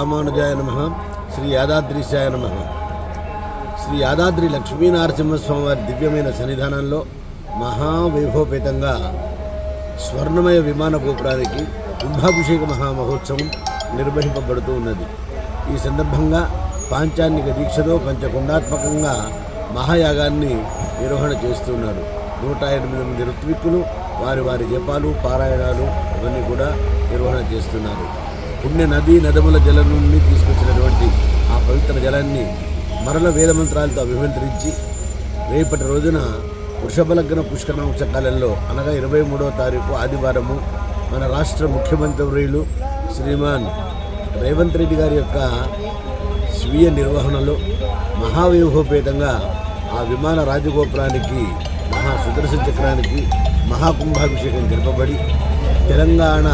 రామానుజాయ నమ శ్రీ యాదాద్రీశాయ నమ. శ్రీ యాదాద్రి లక్ష్మీనరసింహస్వామి వారి దివ్యమైన సన్నిధానంలో మహావైభవపేతంగా స్వర్ణమయ విమాన గోపురానికి కుంభాభిషేక మహామహోత్సవం నిర్వహింపబడుతూ ఉన్నది. ఈ సందర్భంగా పాంచాన్నిక దీక్షతో పంచకుండాత్మకంగా మహాయాగాన్ని నిర్వహణ చేస్తున్నారు నూట ఎనిమిది మంది ఋత్విక్కులు వారి వారి జపాలు పారాయణాలు ఇవన్నీ కూడా నిర్వహణ చేస్తున్నారు. పుణ్య నదీ నదముల జలం నుండి తీసుకొచ్చినటువంటి ఆ పవిత్ర జలాన్ని మరల వేదమంత్రాలతో అభిమంత్రించి రేపటి రోజున వృషభలగ్న లగ్న పుష్కర అనగా ఇరవై మూడవ తారీఖు ఆదివారము మన రాష్ట్ర ముఖ్యమంత్రులు శ్రీమాన్ రేవంత్ రెడ్డి గారి యొక్క స్వీయ నిర్వహణలో మహావ్యూహోపేతంగా ఆ విమాన రాజగోపురానికి మహా సుదర్శన చక్రానికి మహాకుంభాభిషేకం జరపబడి తెలంగాణ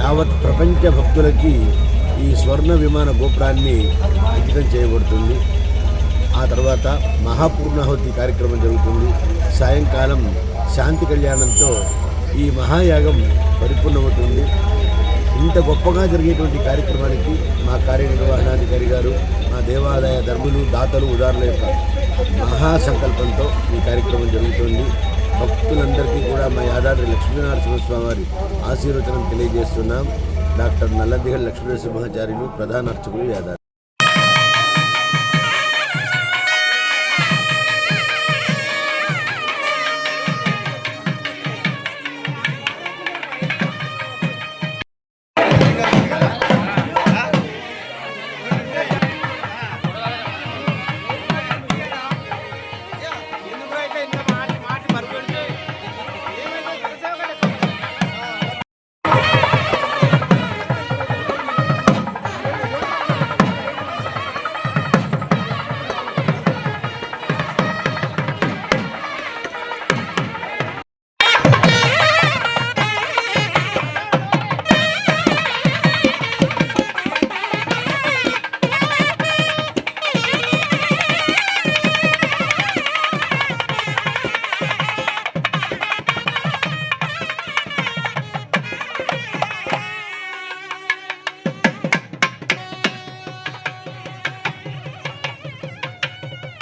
యావత్ ప్రపంచ భక్తులకి ఈ స్వర్ణ విమాన గోపురాన్ని అంకితం చేయబడుతుంది. ఆ తర్వాత మహాపూర్ణాహుతి కార్యక్రమం జరుగుతుంది. సాయంకాలం శాంతి కళ్యాణంతో ఈ మహాయాగం పరిపూర్ణమవుతుంది. ఇంత గొప్పగా జరిగేటువంటి కార్యక్రమానికి మా కార్యనిర్వహణాధికారి గారు మా దేవాదాయ ధర్ములు దాతలు ఉదారుల యొక్క మహాసంకల్పంతో ఈ కార్యక్రమం జరుగుతుంది. మా యాదాద్రి లక్ష్మీనరసింహస్వామి స్వామివారి ఆశీర్వచనం తెలియజేస్తున్నాం. డాక్టర్ నల్లదిగల్ లక్ష్మీనరసింహాచార్యులు ప్రధాన అర్చకులు యాదాద్రి